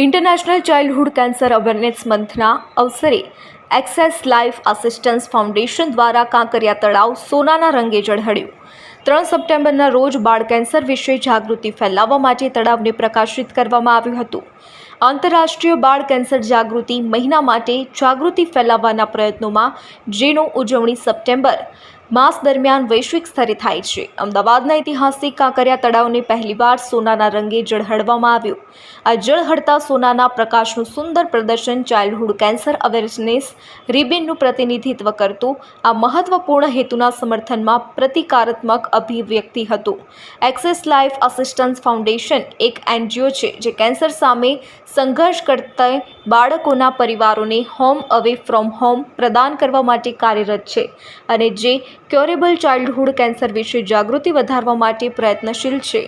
International childhood cancer awareness મંથના અવસરે access life assistance foundation દ્વારા કાંકરિયા તળાવ સોનાના રંગે ઝળહળ્યું. ત્રણ સપ્ટેમ્બરના રોજ બાળ કેન્સર વિશે જાગૃતિ ફેલાવવા માટે તળાવને પ્રકાશિત કરવામાં આવ્યું હતું. આંતરરાષ્ટ્રીય બાળ કેન્સર જાગૃતિ મહિના માટે જાગૃતિ ફેલાવવાના પ્રયત્નોમાં જેનો ઉજવણી સપ્ટેમ્બર માસ દરમિયાન વૈશ્વિક સ્તરે થાય છે. અમદાવાદના ઐતિહાસિક કાંકરિયા તળાવને પહેલીવાર સોનાના રંગે ઝળહળવામાં આવ્યું. આ ઝળહળતા સોનાના પ્રકાશનું સુંદર પ્રદર્શન ચાઇલ્ડહુડ કેન્સર અવેરનેસ રિબિનનું પ્રતિનિધિત્વ કરતું, આ મહત્વપૂર્ણ હેતુના સમર્થનમાં પ્રતિકારાત્મક અભિવ્યક્તિ હતું. એક્સેસ લાઈફ આસિસ્ટન્સ ફાઉન્ડેશન એક એનજીઓ છે જે કેન્સર સામે સંઘર્ષ કરતા બાળકોના પરિવારોને હોમ અવે ફ્રોમ હોમ પ્રદાન કરવા માટે કાર્યરત છે અને જે ક્યોરેબલ ચાઇલ્ડહુડ કેન્સર વિશે જાગૃતિ વધારવા માટે પ્રયત્નશીલ છે.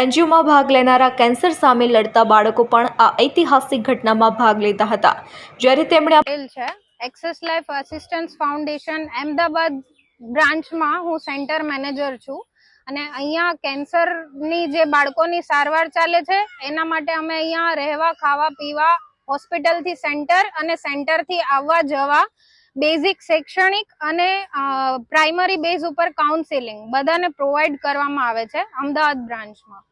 એનજીઓમાં ભાગ લેનારા કેન્સર સામે લડતા બાળકો પણ આ ઐતિહાસિક ઘટનામાં ભાગ લેતા હતા. જ્યારે તેમણે છે. Access life assistance foundation Ahmedabad બ્રાન્ચમાં હું સેન્ટર મેનેજર છું. અને અહીંયા કેન્સરની જે બાળકોની સારવાર ચાલે છે, એના માટે અમે અહીંયા રહેવા, ખાવા, પીવા, હોસ્પિટલથી સેન્ટર અને સેન્ટરથી આવવા જવા બેઝિક શૈક્ષણિક અને પ્રાઇમરી બેઝ ઉપર કાઉન્સેલિંગ બધાને પ્રોવાઈડ કરવામાં આવે છે અમદાવાદ બ્રાન્ચમાં.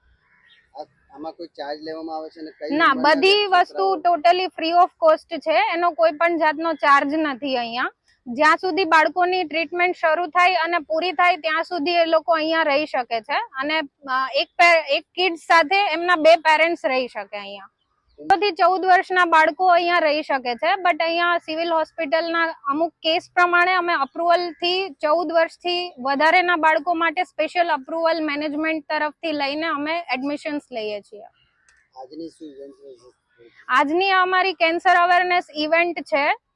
આમાં કોઈ ચાર્જ લેવામાં આવે છે અને કઈ ના બધી વસ્તુ ટોટલી ફ્રી ઓફ કોસ્ટ છે એનો કોઈ પણ જાતનો ચાર્જ નથી અહીંયા. જ્યાં સુધી બાળકોની ટ્રીટમેન્ટ શરૂ થાય અને પૂરી થાય ત્યાં સુધી એ લોકો અહીંયા રહી શકે છે અને એક એક કિડ સાથે એમના બે પેરેન્ટ્સ રહી શકે અહીંયા. થી ચૌદ વર્ષના બાળકો અહીંયા રહી શકે છે બટ અહીંયા સિવિલ હોસ્પિટલના અમુક કેસ પ્રમાણે અમે અપ્રુવલથી ચૌદ વર્ષથી વધારેના બાળકો માટે સ્પેશિયલ અપ્રુવલ મેનેજમેન્ટ તરફથી લઈને અમે એડમિશન્સ લઈએ છીએ? આજની અમારી કેન્સર અવેરનેસ ઇવેન્ટ છે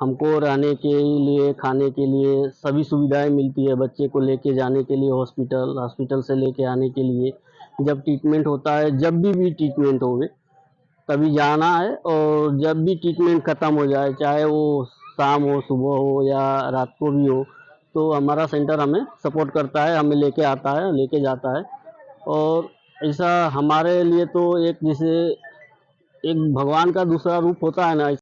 हमको रहने के लिए, खाने के लिए सभी सुविधाएँ मिलती है बच्चे को लेके जाने के लिए हॉस्पिटल हॉस्पिटल से लेके आने के लिए। जब ट्रीटमेंट होता है, जब भी भी ट्रीटमेंट होवे, तभी जाना है और जब भी ट्रीटमेंट ख़त्म हो जाए, चाहे वो शाम हो, सुबह हो या रात को भी हो तो हमारा सेंटर हमें सपोर्ट करता है, हमें लेके आता है, लेके जाता है। और ऐसा हमारे लिए तो एक जैसे एक भगवान का दूसरा रूप होता है ना